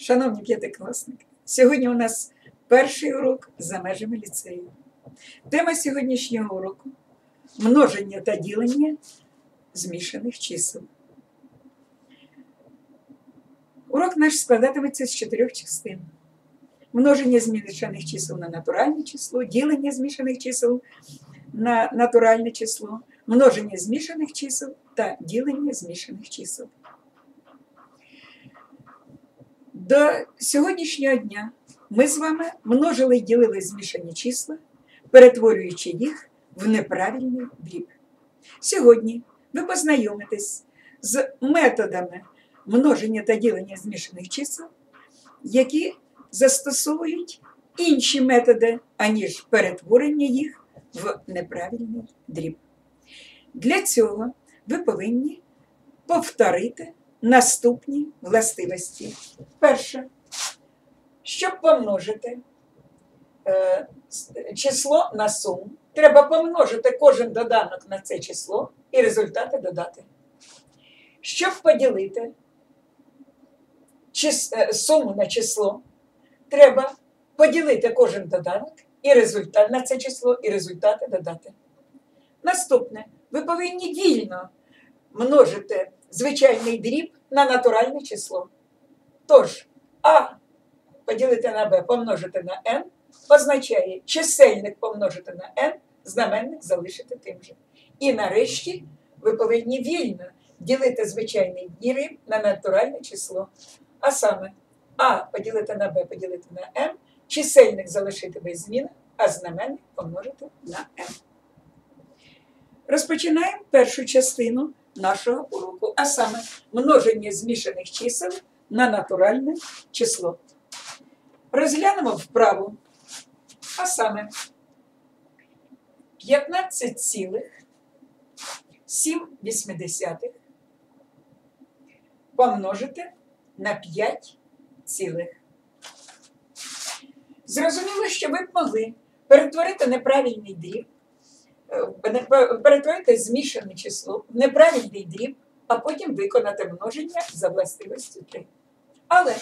Шановні п'ятикласники, сьогодні у нас перший урок за межами ліцею. Тема сьогоднішнього уроку множення та ділення змішаних чисел. Урок наш складатиметься з чотирьох частин: множення змішаних чисел на натуральне число, ділення змішаних чисел на натуральне число, множення змішаних чисел та ділення змішаних чисел. До сьогоднішнього дня ми з вами множили і ділили змішані числа, перетворюючи їх в неправильний дріб. Сьогодні ви познайомитесь з методами множення та ділення змішаних чисел, які застосовують інші методи, аніж перетворення їх в неправильний дріб. Для цього ви повинні повторити наступні властивості. Перше, щоб помножити е, число на суму, треба помножити кожен доданок на це число і результати додати. Щоб поділити е, суму на число, треба поділити кожен доданок і результат на це число і результати додати. Наступне, ви повинні вільно множити звичайний дріб на натуральне число. Тож, А поділити на Б помножити на n означає чисельник помножити на n, знаменник залишити тим же. І нарешті ви повинні вільно ділити звичайний дріб на натуральне число. А саме А поділити на Б поділити на n, чисельник залишити без зміни, а знаменник помножити на n. Розпочинаємо першу частину нашого уроку, а саме множення змішаних чисел на натуральне число. Розглянемо вправу, а саме 15,7 помножити на 5 цілих. Зрозуміло, що ви б могли перетворити неправильний дріб перетворити змішане число в неправильний дріб, а потім виконати множення за властивістю 3. Але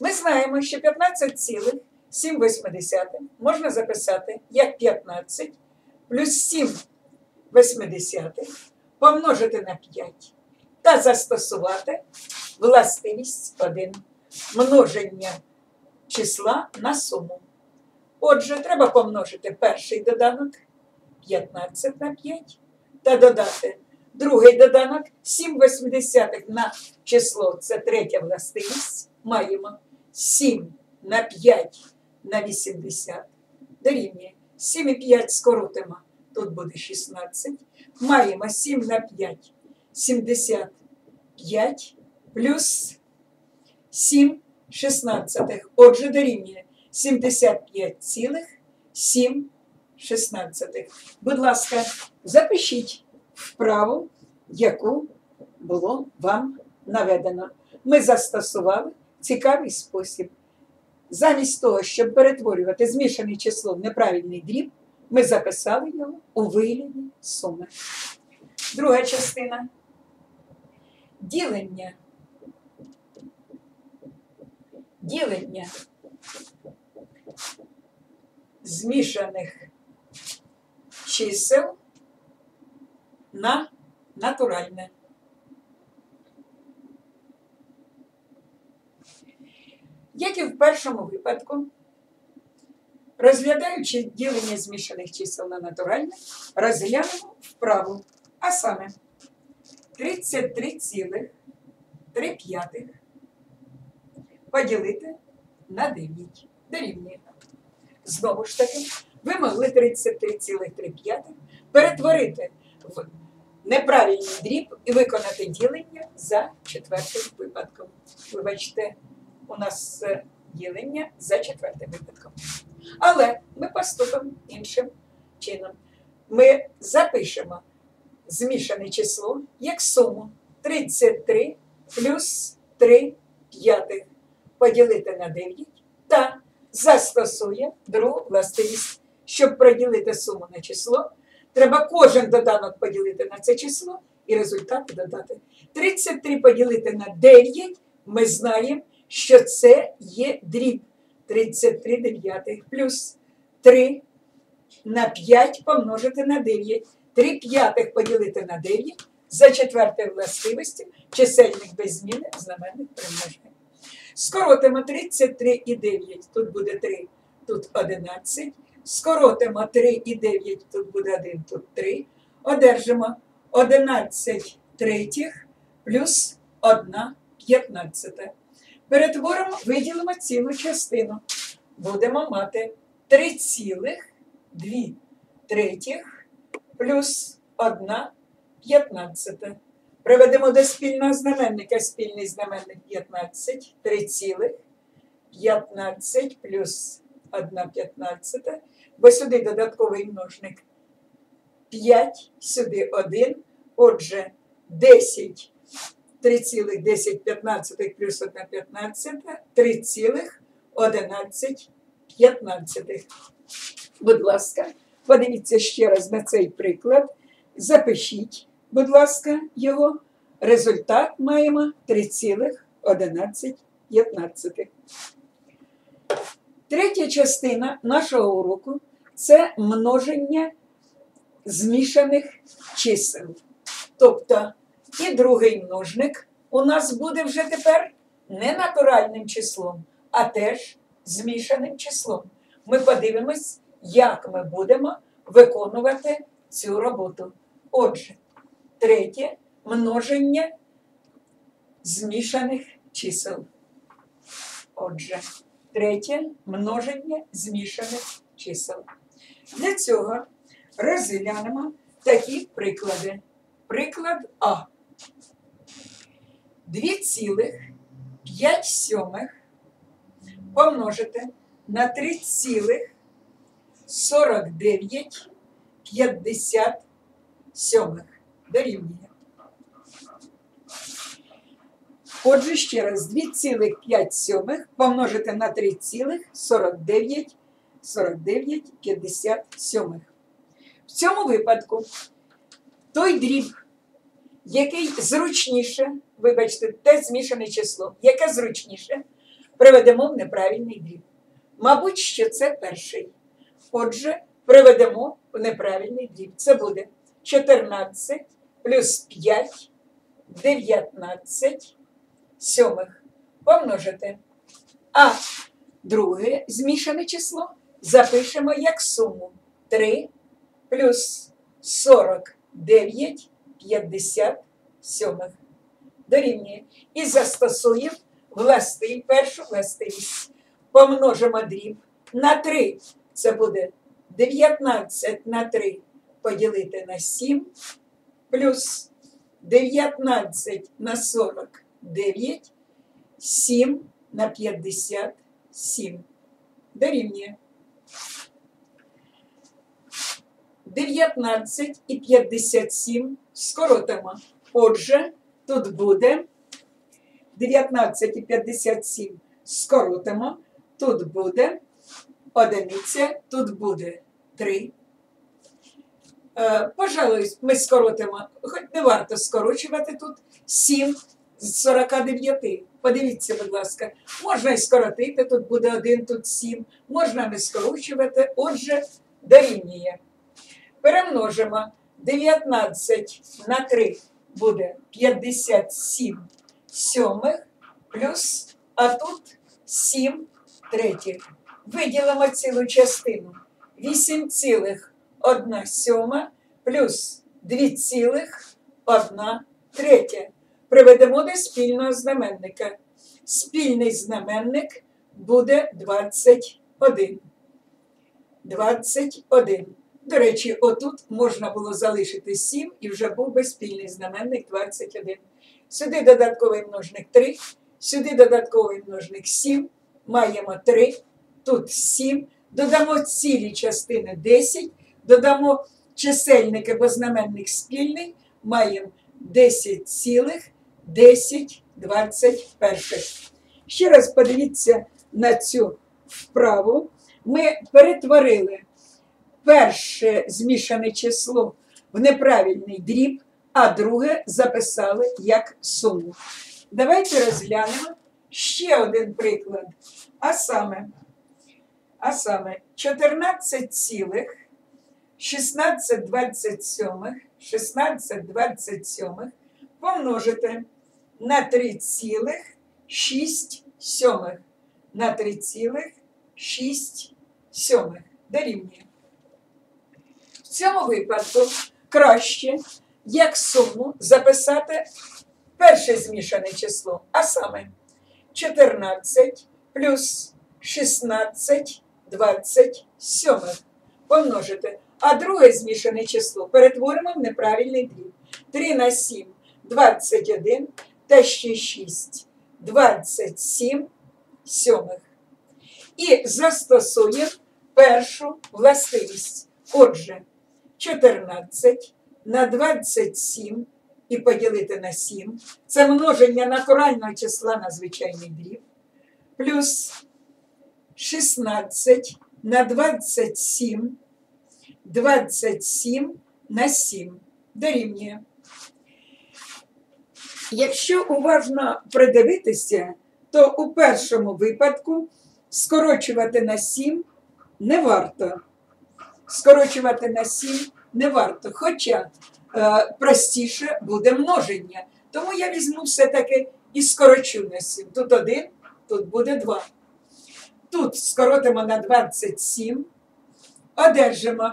ми знаємо, що 15,7 можна записати як 15 плюс 7 восьмидесятих помножити на 5 та застосувати властивість 1 множення числа на суму. Отже, треба помножити перший доданок 15 на 5 та додати другий доданок 7 восьмидесятих на число, це третя властивість. Маємо 7 на 5 на 80 дорівнює 7 і 5 скоротимо, тут буде 16. Маємо 7 на 5 75 плюс 7 шістнадцятих. Отже, дорівнює 75,7 шістнадцятих. Будь ласка, запишіть вправу, яку було вам наведено. Ми застосували цікавий спосіб. Замість того, щоб перетворювати змішане число в неправильний дріб, ми записали його у вигляді суми. Друга частина. Ділення. Ділення змішаних чисел на натуральне. Як і в першому випадку, розглядаючи ділення змішаних чисел на натуральне, розглянемо вправу, а саме 33,3 поділити на 9 дорівнює. Знову ж таки, ви могли 33,3 перетворити в неправильний дріб і виконати ділення за четвертим випадком. Вибачте, у нас е, ділення за четвертим випадком. Але ми поступимо іншим чином. Ми запишемо змішане число як суму 33 плюс 3 п'ятих поділити на 9 та застосує другу властивість. Щоб проділити суму на число, треба кожен доданок поділити на це число і результати додати. 33 поділити на 9 ми знаємо, що це є дріб 33 дев'ятих плюс 3 на 5 помножити на 9. 3 п'ятих поділити на 9 за четвертою властивістю чисельник без зміни, знаменник примноження. Скоротимо 33 і 9, тут буде 3, тут 11. Скоротимо 3 і 9, тут буде 1, тут 3. Одержимо 11 третіх плюс 1 п'ятнадцята. Перетворимо, виділимо цілу частину. Будемо мати 3,2 третіх плюс 1 п'ятнадцята. Приведемо до спільного знаменника. Спільний знаменник 15, 3 цілих, 15 плюс 1 п'ятнадцята, бо сюди додатковий множник 5, сюди 1, отже 10, 3,10 плюс 1 п'ятнадцята, 3,11 п'ятнадцятих. Будь ласка, подивіться ще раз на цей приклад, запишіть будь ласка, його. Результат маємо 3,11. Третя частина нашого уроку це множення змішаних чисел. Тобто і другий множник у нас буде вже тепер не натуральним числом, а теж змішаним числом. Ми подивимось, як ми будемо виконувати цю роботу. Отже, Третє множення змішаних чисел. Отже, третє множення змішаних чисел. Для цього розглянемо такі приклади. Приклад А. 2,5 сьомих помножити на 3,49 сьомих дорівнює. Отже, ще раз, 2,5 сьомих помножити на 3,49 49, 50 сьомих. В цьому випадку той дріб, який зручніше, вибачте, те змішане число, яке зручніше, приведемо в неправильний дріб. Мабуть, що це перший. Отже, приведемо в неправильний дріб. Це буде 14 плюс 5, 19 сьомих помножити. А друге змішане число запишемо як суму 3 плюс 49 50 сьомих. Дорівнює. І застосуємо властивість, першу властивість. Помножимо дріб на 3. Це буде 19 на 3 поділити на 7 плюс 19 на 49, 7 на 57. Дорівнює. 19 і 57 скоротимо. Отже, тут буде 19 і 57 скоротимо. Тут буде одиниця, тут буде 3. Е, пожалуй, ми скоротимо, хоч не варто скорочувати тут 7 з 49. Подивіться, будь ласка, можна і скоротити, тут буде 1, тут 7, можна не скорочувати, отже, дорівнює. Перемножимо 19 на 3 буде 57 сьомих, плюс, а тут 7 третіх. Виділимо цілу частину. 8 цілих 1 сьома плюс 2,1 третя. Приведемо до спільного знаменника. Спільний знаменник буде 21. 21. До речі, отут можна було залишити 7 і вже був би спільний знаменник 21. Сюди додатковий множник 3, сюди додатковий множник 7. Маємо 3, тут 7. Додамо цілі частини 10 додамо чисельник або знаменник спільний, маємо 10 цілих 10 21. Ще раз подивіться на цю вправу. Ми перетворили перше змішане число в неправильний дріб, а друге записали як суму. Давайте розглянемо, ще один приклад. А саме, а саме 14 цілих 16 27, 16 27 помножити на 3,6 сьомих. На 3,6 сьомих. Дорівнює. В цьому випадку краще, як суму, записати перше змішане число, а саме 14 плюс 16 27 помножити. А друге змішане число перетворимо в неправильний дріб. 3 на 7 21 та ще 6 27 сьомих. І застосуємо першу властивість. Отже, 14 на 27 і поділити на 7. Це множення натурального числа на звичайний дріб. Плюс 16 на 27, 27 на 7 дорівнює. Якщо уважно придивитися, то у першому випадку скорочувати на 7 не варто. Скорочувати на 7 не варто. Хоча е, простіше буде множення. Тому я візьму все-таки і скорочу на 7. Тут 1, тут буде 2. Тут скоротимо на 27, одержимо.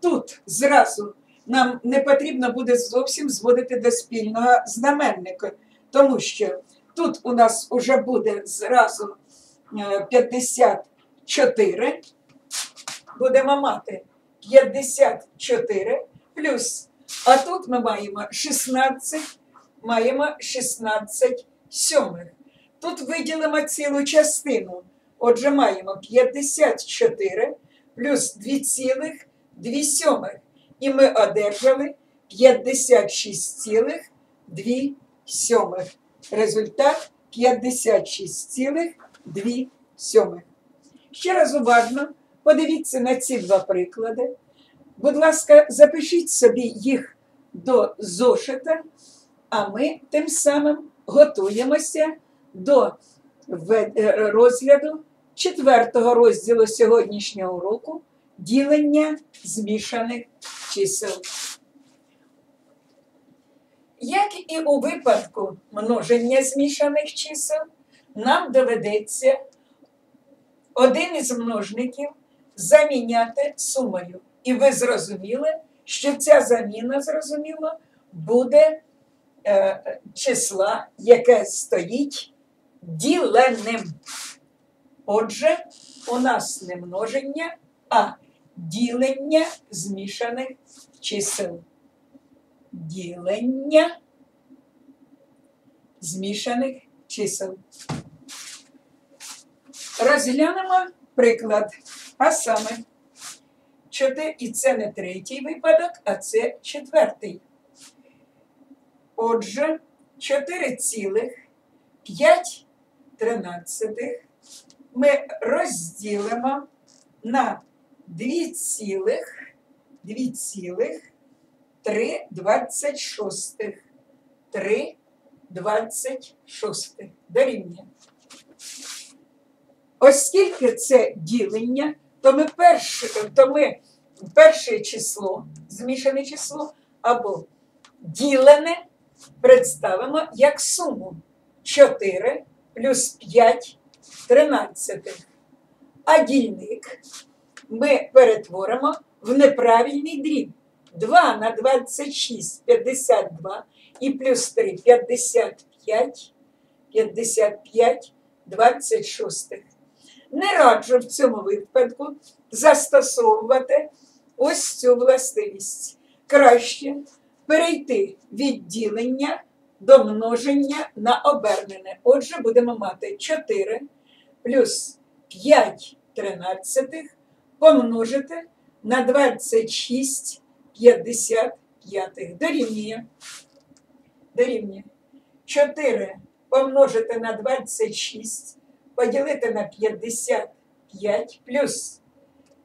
Тут зразу нам не потрібно буде зовсім зводити до спільного знаменника, тому що тут у нас вже буде зразу е, 54. Будемо мати 54 плюс. А тут ми маємо 16, маємо 16 сьомих. Тут виділимо цілу частину. Отже, маємо 54 плюс 2,2 сьомих. І ми одержали 56,2 сьомих. Результат 56,2 сьомих. Ще раз уважно подивіться на ці два приклади. Будь ласка, запишіть собі їх до зошита, а ми тим самим готуємося до е, розгляду четвертого розділу сьогоднішнього уроку ділення змішаних чисел. Як і у випадку множення змішаних чисел, нам доведеться один із множників заміняти сумою. І ви зрозуміли, що ця заміна, зрозуміло, буде е, числа, яке стоїть діленим. Отже, у нас не множення, а ділення змішаних чисел. Ділення змішаних чисел. Розглянемо приклад, а саме 4, і це не третій випадок, а це четвертий. Отже, 4,5 тринадцятих ми розділимо на 2 цілих, 2 цілих 3 26. 3 26 дорівнює. Оскільки це ділення, то ми перше, то ми перше число, змішане число або ділене представимо як суму 4 плюс 5 13. А дільник ми перетворимо в неправильний дріб. 2 на 26 52 і плюс 3 55 55 26. Не раджу в цьому випадку застосовувати ось цю властивість. Краще перейти від ділення до множення на обернене. Отже, будемо мати 4 плюс 5 тринадцятих помножити на 26 55 дорівнює. Дорівнює. 4 помножити на 26 поділити на 55 плюс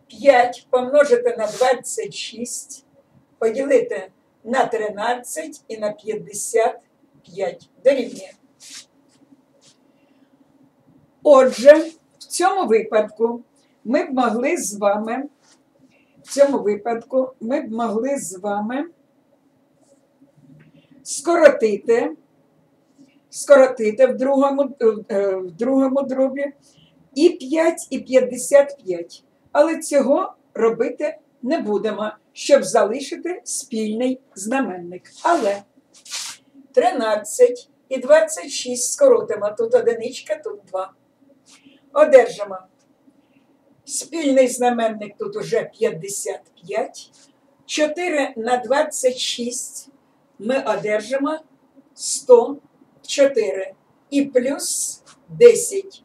5 помножити на 26 поділити на 13 і на 55 дорівнює. Отже, в цьому випадку ми б могли з вами, в цьому випадку ми б могли з вами скоротити, скоротити в другому, е, в другому дробі і 5, і 55. Але цього робити не будемо, щоб залишити спільний знаменник. Але 13 і 26 скоротимо. Тут одиничка, тут 2. Одержимо. Спільний знаменник тут уже 55. 4 на 26 ми одержимо 104. І плюс 10.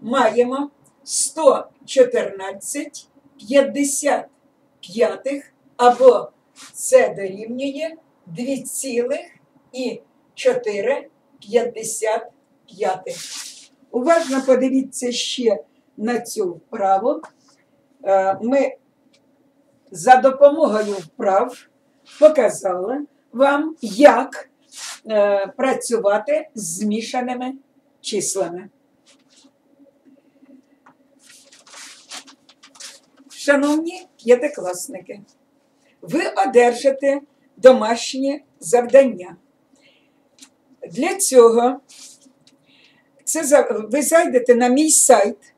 Маємо 114 55 або це дорівнює 2,455. Уважно подивіться ще на цю вправу. Е, Ми за допомогою вправ показали вам, як е, працювати з змішаними числами. Шановні п'ятикласники, ви одержите домашнє завдання. Для цього це ви зайдете на мій сайт.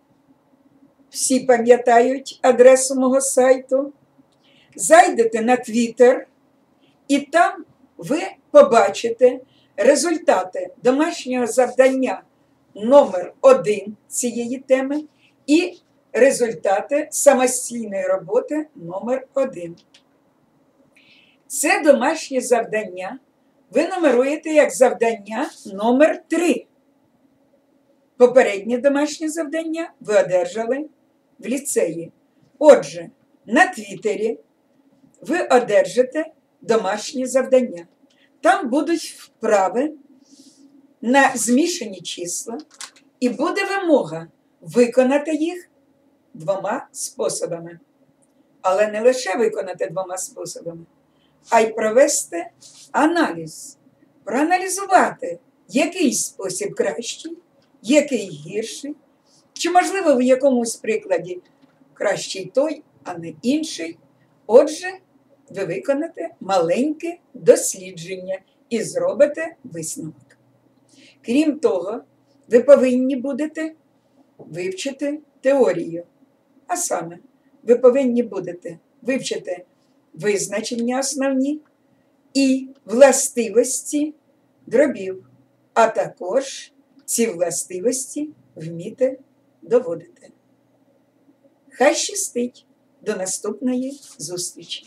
Всі пам'ятають адресу мого сайту. Зайдете на Twitter, і там ви побачите результати домашнього завдання номер 1 цієї теми і результати самостійної роботи номер 1 Це домашнє завдання. Ви нумеруєте як завдання номер 3 Попереднє домашнє завдання ви одержали в ліцеї. Отже, на Твіттері ви одержите домашнє завдання. Там будуть вправи на змішані числа, і буде вимога виконати їх двома способами. Але не лише виконати двома способами, а й провести аналіз, проаналізувати, який спосіб кращий, який гірший, чи, можливо, в якомусь прикладі кращий той, а не інший. Отже, ви виконаєте маленьке дослідження і зробите висновок. Крім того, ви повинні будете вивчити теорію. А саме, ви повинні будете вивчити визначення основні і властивості дробів, а також ці властивості вміти доводити. Хай щастить! До наступної зустрічі!